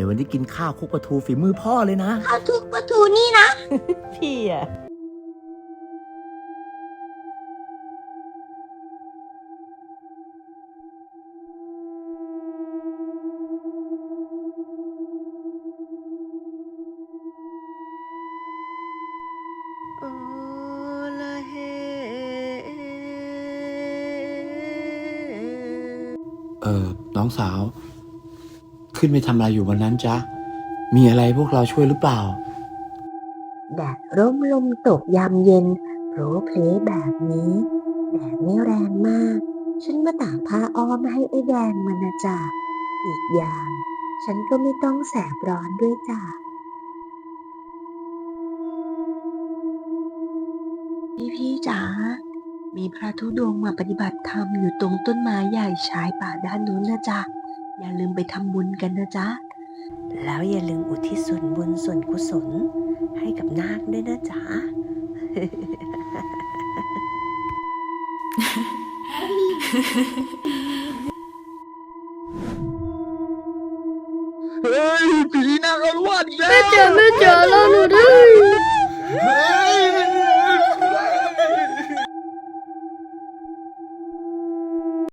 ดี๋ยววันนี้กินข้าวคลุกปลาทูฝีมือพ่อเลยนะข้าวทุกประตูนี่นะ พี่อะโอละเฮเออน้องสาว ขึ้นไปทำอะไรอยู่บนนั้นจ๊ะ มีอะไรพวกเราช่วยหรือเปล่า แดดร่มลมตกยามเย็นโผล่เพลแบบนี้ แดดไม่แรงมาก ฉันมาตากผ้าอ้อมให้ไอ้แดงมันนะจ๊ะอีกอย่าง ฉันก็ไม่ต้องแสบร้อนด้วยจ้ะพี่พี่ๆจ๋า มีพระธุดงค์มาปฏิบัติธรรมอยู่ตรงต้นไม้ใหญ่ชายป่าด้านนู้นนะจ๊ะ อย่าลืมไปทำบุญกันนะจ๊ะ แล้วอย่าลืมอุทิศส่วนบุญส่วนกุศลให้กับนาคด้วยนะจ๊ะ เฮ้ยผีนางอารวาสอีกแล้ว แม่จ๋าแม่จ๋าเราหนูด้วย